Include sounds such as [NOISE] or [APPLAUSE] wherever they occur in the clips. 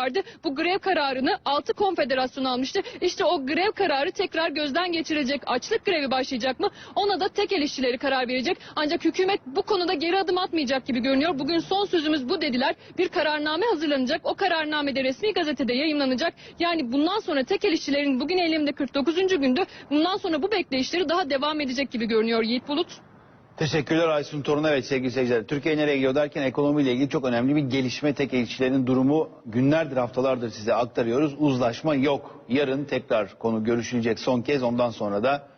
vardı. Bu grev kararını 6 konfederasyon almıştı. İşte o grev kararı tekrar gözden geçirecek. Açlık grevi başlayacak mı? Ona da tek el işçileri karar verecek. Ancak hükümet bu konuda geri adım atmayacak gibi görünüyor. Bugün son sözümüz bu dediler. Bir kararname hazırlanacak. O kararname de resmi gazetede yayınlanacak. Yani bundan sonra tek el işçilerin bugün elimde 49. gündü. Bundan sonra bu bekleyişleri daha devam edecek gibi görünüyor Yiğit Bulut. Teşekkürler Aysun Torun. Evet sevgili seyirciler. Türkiye nereye gidiyor derken ekonomiyle ilgili çok önemli bir gelişme. Tek elçilerin durumu günlerdir haftalardır size aktarıyoruz. Uzlaşma yok. Yarın tekrar konu görüşülecek son kez. Ondan sonra da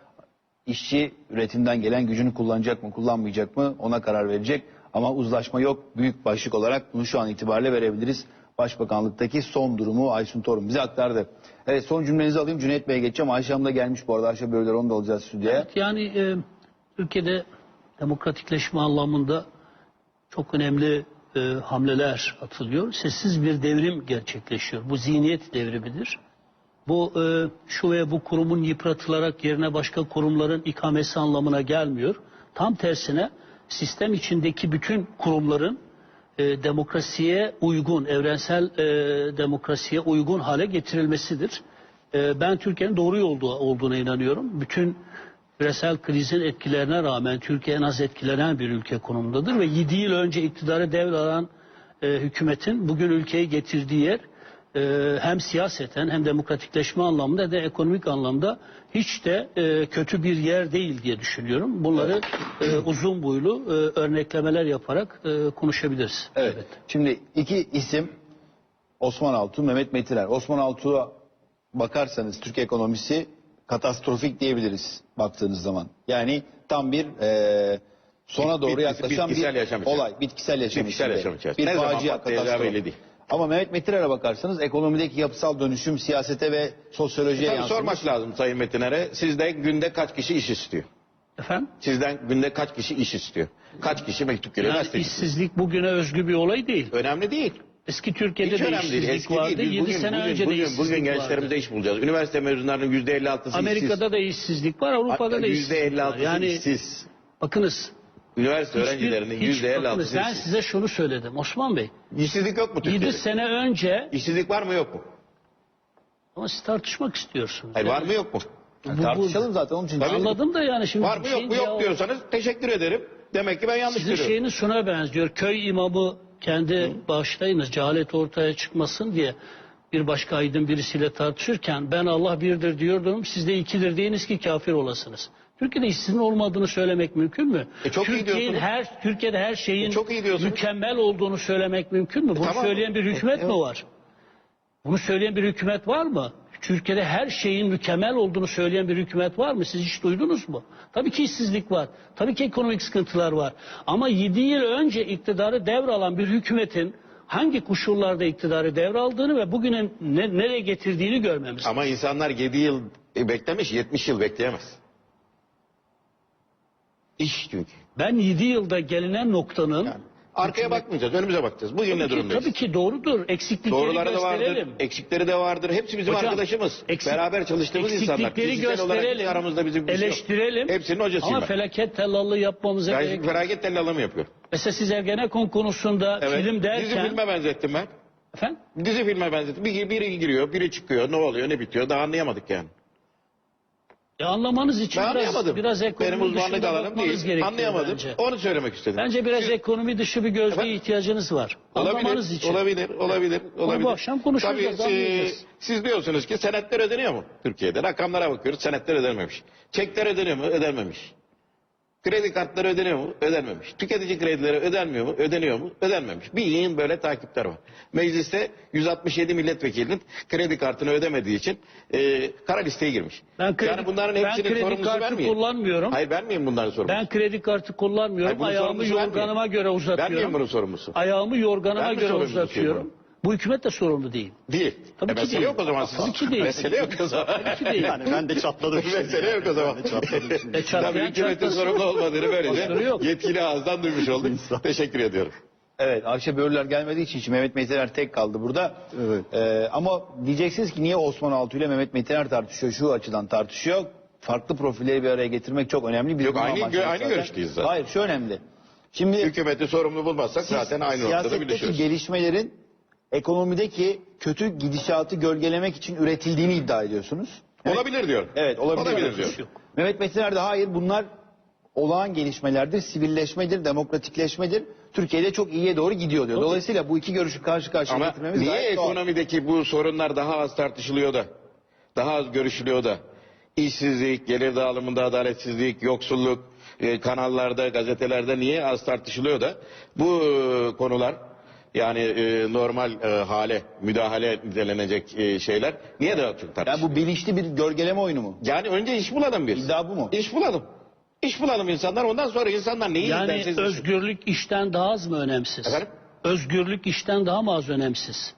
işçi üretimden gelen gücünü kullanacak mı kullanmayacak mı ona karar verecek. Ama uzlaşma yok. Büyük başlık olarak bunu şu an itibariyle verebiliriz. Başbakanlıktaki son durumu Aysun Torun bize aktardı. Evet son cümlenizi alayım Cüneyt Bey'e geçeceğim. Ayşe Hanım da gelmiş bu arada. Ayşe Böğürler onu da alacağız stüdyoya. Yani e, Türkiye'de demokratikleşme anlamında çok önemli e, hamleler atılıyor. Sessiz bir devrim gerçekleşiyor. Bu zihniyet devrimidir. Bu e, şu ve bu kurumun yıpratılarak yerine başka kurumların ikamesi anlamına gelmiyor. Tam tersine sistem içindeki bütün kurumların e, demokrasiye uygun, evrensel e, demokrasiye uygun hale getirilmesidir. E, ben Türkiye'nin doğru yolda olduğuna inanıyorum. Bütün küresel krizin etkilerine rağmen Türkiye en az etkilenen bir ülke konumundadır ve 7 yıl önce iktidarı devralan e, hükümetin bugün ülkeyi getirdiği yer e, hem siyaseten hem demokratikleşme anlamında hem de ekonomik anlamda hiç de e, kötü bir yer değil diye düşünüyorum. Bunları e, uzun boylu e, örneklemeler yaparak e, konuşabiliriz. Evet. Şimdi iki isim Osman Altuğ, Mehmet Metiner. Osman Altuğ'a bakarsanız Türk ekonomisi katastrofik diyebiliriz baktığınız zaman. Yani tam bir e, sona doğru yaklaşan bitkisel bir yaşam içerisinde. olay. Bitkisel yaşam Bitkisel içinde. yaşam içerisinde. Bir Ne zaman facia, patlayacağı katastrof. belli değil. Ama Mehmet Metinler'e bakarsanız ekonomideki yapısal dönüşüm siyasete ve sosyolojiye Tabii yansımış. sormak lazım Sayın Metiner'e. Sizden günde kaç kişi iş istiyor? Efendim? Sizden günde kaç kişi iş istiyor? Kaç kişi mektup geliyor? Yani işsizlik bugüne özgü bir olay değil. Önemli değil. Eski Türkiye'de Hiç de önemli değil. işsizlik Eski vardı. değil. Biz 7 bugün, sene bugün, önce de bugün, işsizlik bugün vardı. gençlerimize iş bulacağız. Üniversite mezunlarının yüzde 56'sı Amerika'da işsiz. da işsizlik var, Avrupa'da da Yüzde işsizlik var. 56'sı Yani işsiz. bakınız. Üniversite hiçbir- öğrencilerinin hiç- yüzde bakınız, 56'sı Ben işsiz. size şunu söyledim Osman Bey. İşsizlik yok mu 7 Türkiye'de? sene önce İşsizlik var mı yok mu? ama siz tartışmak istiyorsunuz. Hayır, var mı yok mu? Yani bu- bu- tartışalım zaten onun için. Tabii. Anladım da yani şimdi Var mı yok şeyin mu yok cevabı- diyorsanız teşekkür ederim. Demek ki ben yanlış Sizin görüyorum. şeyiniz şuna benziyor. Köy imamı kendi bağışlayınız cehalet ortaya çıkmasın diye bir başka aydın birisiyle tartışırken ben Allah birdir diyordum siz de ikidir deyiniz ki kafir olasınız. Türkiye'de işsizin olmadığını söylemek mümkün mü? E çok iyi Türkiye'nin diyorsunuz. her Türkiye'de her şeyin E çok iyi diyorsunuz. mükemmel olduğunu söylemek mümkün mü? Bunu tamam. söyleyen bir hükümet Evet. mi var? Bunu söyleyen bir hükümet var mı? Türkiye'de her şeyin mükemmel olduğunu söyleyen bir hükümet var mı? Siz hiç duydunuz mu? Tabii ki işsizlik var. Tabii ki ekonomik sıkıntılar var. Ama 7 yıl önce iktidarı devralan bir hükümetin hangi koşullarda iktidarı devraldığını ve bugüne ne- nereye getirdiğini görmemiz. Ama insanlar 7 yıl beklemiş 70 yıl bekleyemez. İş çünkü. Ben 7 yılda gelinen noktanın Yani arkaya bakmayacağız, önümüze bakacağız. Bugün ne durumdayız? tabii ki doğrudur. Eksiklikleri Doğruları da vardır, gösterelim. eksikleri de vardır. Hepsi bizim Hocam, arkadaşımız. eksik- Beraber çalıştığımız insanlar. eksiklikleri Kişisel olarak gösterelim. aramızda bizim bir şey yok. eleştirelim. Hepsinin hocasıyım Ama ben. felaket tellallığı yapmamıza Ben gerek şimdi yok. felaket tellalımı yapıyorum. Mesela siz Ergenekon konusunda Evet. film Dizi derken... filme benzettim ben. Efendim? Dizi filme benzettim. Bir, biri giriyor, biri çıkıyor. Ne oluyor, ne bitiyor? Daha anlayamadık yani. Ya anlamanız için Ben biraz, anlayamadım. biraz ekonomi Benim uzmanlık alanım değil. Anlayamadım. Bence. Onu söylemek istedim. Bence biraz Siz- ekonomi dışı bir gözlüğe Efendim? ihtiyacınız var. Anlamanız Olabilir, için. olabilir, olabilir, olabilir. bu akşam konuşacağız, Tabii, e, siz diyorsunuz ki senetler ödeniyor mu Türkiye'de? Rakamlara bakıyoruz, senetler ödenmemiş. Çekler ödeniyor mu? Ödenmemiş. Kredi kartları ödeniyor mu? Ödenmemiş. Tüketici kredileri ödenmiyor mu? Ödeniyor mu? Ödenmemiş. Bir yığın böyle takipler var. Mecliste 167 milletvekilinin kredi kartını ödemediği için e, kara listeye girmiş. Ben kredi, yani bunların ben hepsinin kredi sorumlusu kartı ben miyim? kullanmıyorum. Hayır ben miyim bunların sorumlusu? Ben kredi kartı kullanmıyorum. Hayır, Ayağımı ben yorganıma miyim? göre Ben uzatıyorum. bunun sorumlusu? Ayağımı yorganıma Ben göre uzatıyorum. Bu hükümet de sorumlu değil. Değil. Tabii e, ki mesele değil. yok o zaman. Tabii ki değil. Mesele yok o zaman. Tabii ki değil. Yani ben de çatladım. [LAUGHS] mesele yok o zaman. E, çatlayan Tabii hükümetin çatlasın. sorumlu olmadığını böylece yetkili ağızdan duymuş olduk. Teşekkür ediyorum. Evet Ayşe Böğürler gelmediği için şimdi Mehmet Metiner tek kaldı burada. Evet. Ee, ama diyeceksiniz ki niye Osman Altuğ ile Mehmet Metiner tartışıyor şu açıdan tartışıyor. Farklı profilleri bir araya getirmek çok önemli. Biz Yok, aynı gö- aynı görüşteyiz zaten. Hayır şu önemli. Şimdi Hükümeti sorumlu bulmazsak zaten aynı noktada siyasetteki birleşiyoruz. gelişmelerin ekonomideki kötü gidişatı gölgelemek için üretildiğini iddia ediyorsunuz. Evet. Olabilir diyorum. Evet olabilir. Olabilir diyorum. Mehmet Metiner de hayır bunlar olağan gelişmelerdir, sivilleşmedir, demokratikleşmedir. Türkiye'de çok iyiye doğru gidiyor diyor. Dolayısıyla bu iki görüşü karşı karşıya Ama getirmemiz niye ekonomideki bu sorunlar daha az tartışılıyor da, daha az görüşülüyor da, işsizlik, gelir dağılımında adaletsizlik, yoksulluk, e, kanallarda, gazetelerde niye az tartışılıyor da bu e, konular yani e, normal e, hale, müdahale nitelenecek e, şeyler niye daha çok Yani tartışılıyor? bu bilinçli bir gölgeleme oyunu mu? Yani önce iş bulalım biz. İddia bu mu? İş bulalım. İş bulalım insanlar ondan sonra insanlar neyi Yani izlerse izlesin. özgürlük işten daha az mı önemsiz? Efendim? Özgürlük işten daha mı az önemsiz?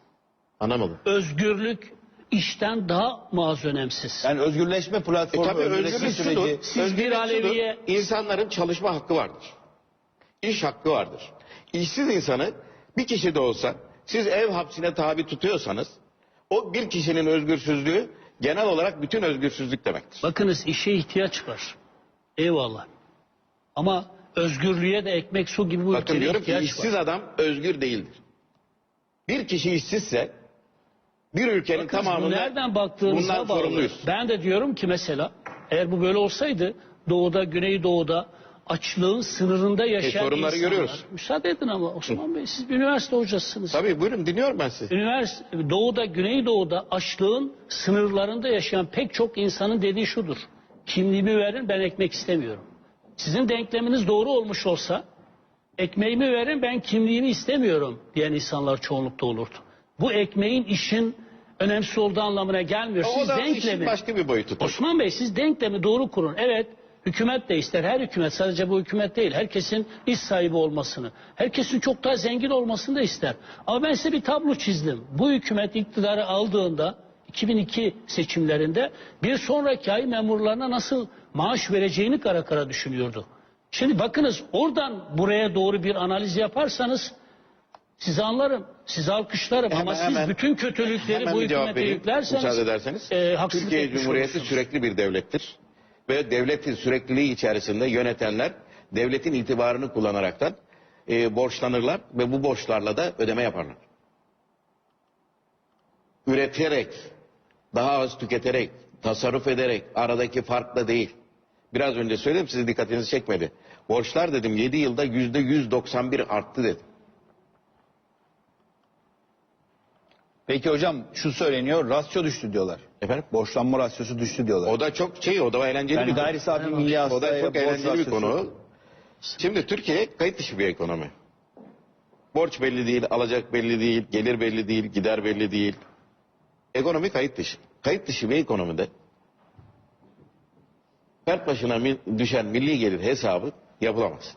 Anlamadım. Özgürlük işten daha mı az önemsiz? Yani özgürleşme E platformu, tabii özgürleşme özgürlük süreci. şudur. Siz özgürlük bir Aleviye- insanların çalışma hakkı vardır. İş hakkı vardır. İşsiz insanı bir kişi de olsa siz ev hapsine tabi tutuyorsanız o bir kişinin özgürsüzlüğü genel olarak bütün özgürsüzlük demektir. Bakınız işe ihtiyaç var. Eyvallah. Ama özgürlüğe de ekmek su gibi bu Bakın ülkede diyorum ki ihtiyaç işsiz var. adam özgür değildir. Bir kişi işsizse bir ülkenin Bakınız bu tamamında nereden baktığınıza bundan bağlı. sorumluyuz. Ben de diyorum ki mesela eğer bu böyle olsaydı doğuda, güneydoğuda açlığın sınırında yaşayan E, sorunları insanlar. görüyoruz. Müsaade edin ama Osman Bey siz bir üniversite hocasısınız. Tabii buyurun dinliyorum ben sizi. Üniversite, doğuda, güneydoğuda açlığın sınırlarında yaşayan pek çok insanın dediği şudur. Kimliğimi verin ben ekmek istemiyorum. Sizin denkleminiz doğru olmuş olsa ekmeğimi verin ben kimliğimi istemiyorum diyen insanlar çoğunlukta olurdu. Bu ekmeğin işin önemsiz olduğu anlamına gelmiyor. O Siz denklemi, başka bir boyutu. Osman Bey siz denklemi doğru kurun. Evet hükümet de ister. Her hükümet sadece bu hükümet değil. Herkesin iş sahibi olmasını, herkesin çok daha zengin olmasını da ister. Ama ben size bir tablo çizdim. Bu hükümet iktidarı aldığında 2002 seçimlerinde bir sonraki ay memurlarına nasıl maaş vereceğini kara kara düşünüyordu. Şimdi bakınız oradan buraya doğru bir analiz yaparsanız sizi anlarım, sizi alkışlarım ama Hemen- siz hemen- bütün kötülükleri Hemen bu hükümete vereyim, yüklerseniz e, haksızlık Türkiye Cumhuriyeti sürekli bir devlettir. Ve devletin sürekliliği içerisinde yönetenler devletin itibarını kullanaraktan e, borçlanırlar ve bu borçlarla da ödeme yaparlar. Üreterek, daha az tüketerek, tasarruf ederek aradaki farkla değil. Biraz önce söyledim size dikkatinizi çekmedi. Borçlar dedim 7 yılda yüzde 191 arttı dedim. Peki hocam şu söyleniyor, rasyo düştü diyorlar. Efendim? Borçlanma rasyosu düştü diyorlar. O da çok şey, o da eğlenceli yani bir gayri safi milli O da çok eğlenceli bir konu. Şimdi Türkiye kayıt dışı bir ekonomi. Borç belli değil, alacak belli değil, gelir belli değil, gider belli değil. Ekonomi kayıt dışı. Kayıt dışı bir ekonomide fert başına düşen milli gelir hesabı yapılamaz.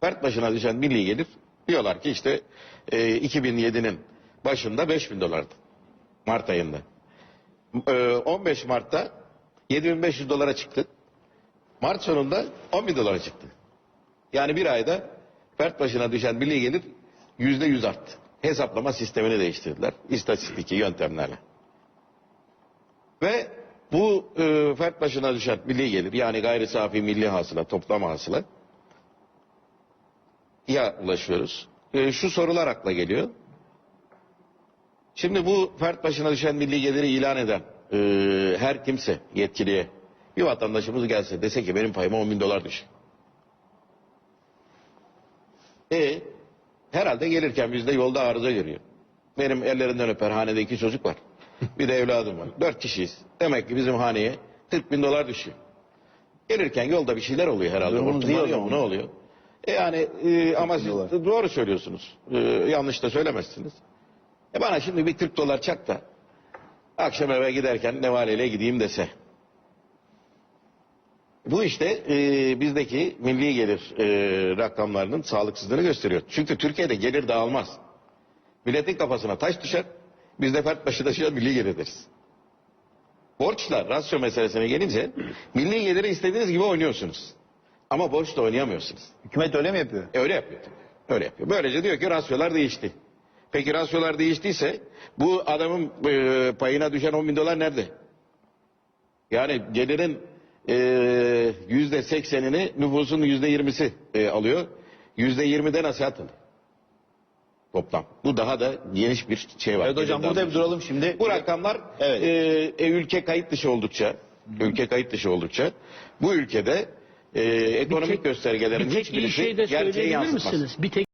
Fert başına düşen milli gelir diyorlar ki işte e, 2007'nin başında 5000 dolardı. Mart ayında. E, 15 Mart'ta 7500 dolara çıktı. Mart sonunda 10 bin dolara çıktı. Yani bir ayda fert başına düşen milli gelir yüzde yüz arttı. Hesaplama sistemini değiştirdiler. İstatistiki yöntemlerle. Ve bu e, fert başına düşen milli gelir yani gayri safi milli hasıla, toplam hasıla ya ulaşıyoruz. E, şu sorular akla geliyor. Şimdi bu fert başına düşen milli geliri ilan eden e, her kimse yetkiliye bir vatandaşımız gelse dese ki benim payıma 10 bin dolar düşüyor. E herhalde gelirken bizde yolda arıza görüyor. Benim ellerinden öper hanede iki çocuk var. [LAUGHS] Bir de evladım var. Dört kişiyiz. Demek ki bizim haneye 40 bin dolar düşüyor. Gelirken yolda bir şeyler oluyor herhalde. Hortumlanıyor mu ne oluyor? E yani e, ama siz doğru söylüyorsunuz. E, yanlış da söylemezsiniz. E bana şimdi bir 40 dolar çak da akşam eve giderken nevaleyle gideyim dese. Bu işte e, bizdeki milli gelir e, rakamlarının sağlıksızlığını gösteriyor. Çünkü Türkiye'de gelir dağılmaz. Milletin kafasına taş düşer, biz de fert başı taşıyan milli gelir deriz. Borçla rasyo meselesine gelince milli geliri istediğiniz gibi oynuyorsunuz. Ama borçla oynayamıyorsunuz. Hükümet öyle mi yapıyor? E, öyle yapıyor. Öyle yapıyor. Böylece diyor ki rasyolar değişti. Peki rasyolar değiştiyse bu adamın e, payına düşen 10 bin dolar nerede? Yani gelirin e, yüzde seksenini nüfusun yüzde yirmisi e, alıyor. Yüzde yirmide nasihat alıyor. toplam. Bu daha da geniş bir şey var. Evet hocam burada bir duralım şimdi. Bu rakamlar Evet. e, e, ülke kayıt dışı oldukça, ülke kayıt dışı oldukça bu ülkede e, ekonomik tek- göstergelerin Bir tek hiçbirisi şey gerçeği yansıtmaz. misiniz? Bir tek